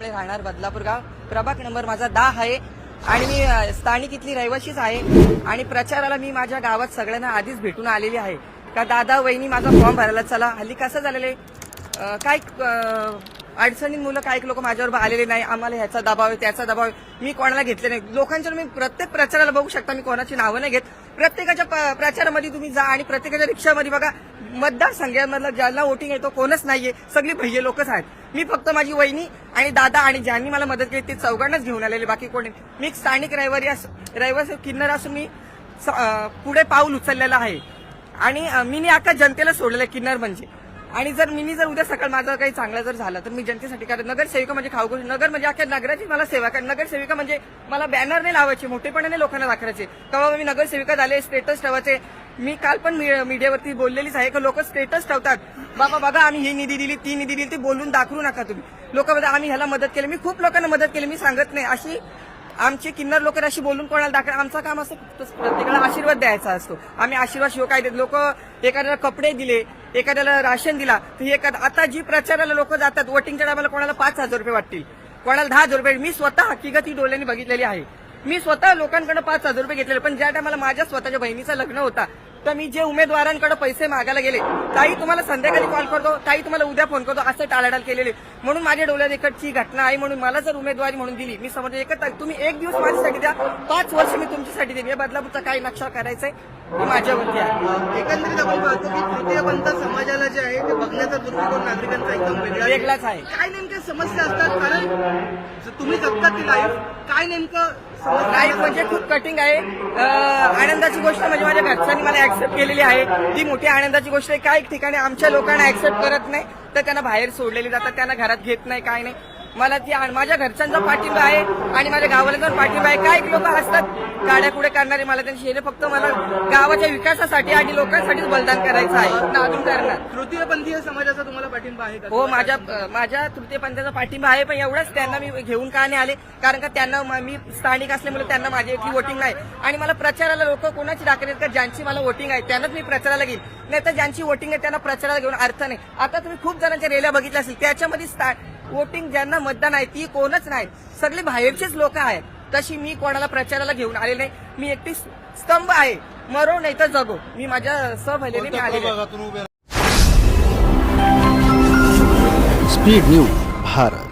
राहणार बदलापूर गाव प्रभाग नंबर माझा दहा आहे. आणि मी स्थानिक इथली रहिवाशीच आहे. आणि प्रचाराला मी माझ्या गावात सगळ्यांना आधीच भेटून आलेली आहे. का दादा वहिनी माझा फॉर्म भरायला चला. हल्ली कसं झालेलं आहे? काय अडचणी मुलं काही लोक माझ्यावर आलेले नाही आम्हाला ह्याचा दबाव आहे त्याचा दबाव आहे. मी कोणाला घेतले नाही. लोकांच्या मी प्रत्येक प्रचाराला बघू शकता मी कोणाची नावं नाही घेत. प्रत्येकाच्या प- प्रचारामध्ये तुम्ही जा आणि प्रत्येकाच्या रिक्षामध्ये बघा मतदारसंघामधला ज्याला वोटिंग येतो कोणच नाहीये. सगळी भैये लोकच आहेत. मी फक्त माझी वहिनी आणि दादा आणि ज्यांनी मला मदत केली ते चौघांनाच घेऊन आलेले बाकी कोणी मी स्थानिक रविवारी रविवारी किन्नर असून मी स- पुढे पाऊल उचललेलं आहे. आणि मी नी जनतेला सोडलेलं आहे किन्नर म्हणजे. आणि जर मी जर उद्या सकाळ माझं काही चांगलं जर झालं तर मी जनतेसाठी कारण नगरसेविका म्हणजे खाऊ नगर म्हणजे अख्या नगराची मला सेवा कारण नगरसेविका म्हणजे मला बॅनर नाही लावायचे मोठेपणाने लोकांना दाखवायचे. का बाबा मी नगरसेविका झाले स्टेटस ठेवायचे. मी काल पण मी- मीडियावरती बोललेलीच आहे की लोक स्टेटस ठेवतात. बाबा बघा आम्ही ही निधी दिली ती निधी दिली ती बोलून दाखवू नका तुम्ही. लोकांमध्ये आम्ही ह्याला मदत केली. मी खूप लोकांना मदत केली मी सांगत नाही. अशी आमचे किन्नर लोक अशी बोलून कोणाला दाखवा आमचं काम असं प्रत्येकाला आशीर्वाद द्यायचा असतो. आम्ही आशीर्वाद शिव काय देत लोक एखाद्याला कपडे दिले एखाद्याला राशन दिला तर हे एखाद आता जी प्रचाराला लोक जातात वोटिंगच्या टायमाला कोणाला पाच हजार रुपये वाटतील? कोणाला दहा हजार रुपये मी स्वतः हकीकत ही डोळ्यांनी बघितलेली आहे. मी स्वतः लोकांकडे पाच हजार रुपये घेतलेले पण ज्या टायमाला माझ्या स्वतःच्या बहिणीचं लग्न होता तर मी जे उमेदवारांकडे पैसे मागायला गेले ताई तुम्हाला संध्याकाळी कॉल करतो ताई तुम्हाला उद्या फोन करतो असं टाळाटाळ केलेले. म्हणून माझ्या डोळ्यात एकटची घटना आहे म्हणून मला जर उमेदवारी म्हणून दिली मी समज एकच तुम्ही एक दिवस माझ्यासाठी द्या पाच वर्ष मी तुमच्यासाठी देईन या बदलापूरचा काही नक्षा करायचंय माझ्यावरती आहे. एकंदरीत आपण पाहतो की तृतीयपंथ समाजाला जे आहे ते बघण्याचा दृष्टिकोन नागरिकांचा एकदम वेगळा. वेगळाच आहे. काय नेमक्या समस्या असतात? कारण तुम्ही जगतात ती लाईफ काय नेमकं लाईफ म्हणजे खूप कटिंग आहे. आनंदाची गोष्ट म्हणजे माझ्या घरच्यांनी मला ऍक्सेप्ट केलेली आहे. ती मोठी आनंदाची गोष्ट आहे. काही ठिकाणी आमच्या लोकांना ऍक्सेप्ट करत नाही तर त्यांना बाहेर सोडलेली जातात त्यांना घरात घेत नाही काय नाही. मला ती माझ्या घरच्यांचा पाठिंबा आहे आणि माझ्या गावाला पाठिंबा आहे. काही लोक असतात गाड्या पुढे करणारे मला त्यांची शेरे फक्त मला गावाच्या विकासासाठी आणि लोकांसाठीच बलदान करायचं आहे. ना अजून करणार? तृतीयपंथीय समाजाचा तुम्हाला पाठिंबा आहे हो माझ्या माझ्या तृतीय पंथाचा पाठिंबा आहे पण एवढंच त्यांना मी घेऊन का नाही आले? कारण का त्यांना म- स्थानिक असल्यामुळे त्यांना माझी इथली वोटिंग नाही. आणि मला प्रचाराला लोक कोणाची दाखल का? ज्यांची मला वोटिंग आहे त्यांनाच मी प्रचाराला घेईन. नाही तर ज्यांची वोटिंग आहे त्यांना प्रचाराला घेऊन अर्थ नाही. आता तुम्ही खूप जणांच्या रेल्या बघितल्या असतील. त्याच्यामध्ये वोटिंग ज्यांना मतदान आहे ती कोणच नाही. सगळे बाहेरचेच लोक आहेत. तशी मी कोणाला प्रचाराला घेऊन आले नाही. मी एकटी स्तंभ आहे. मरो नाही तर जगो. मी माझ्या सहभलेने मी आलेले आहे. Speed news Bharat.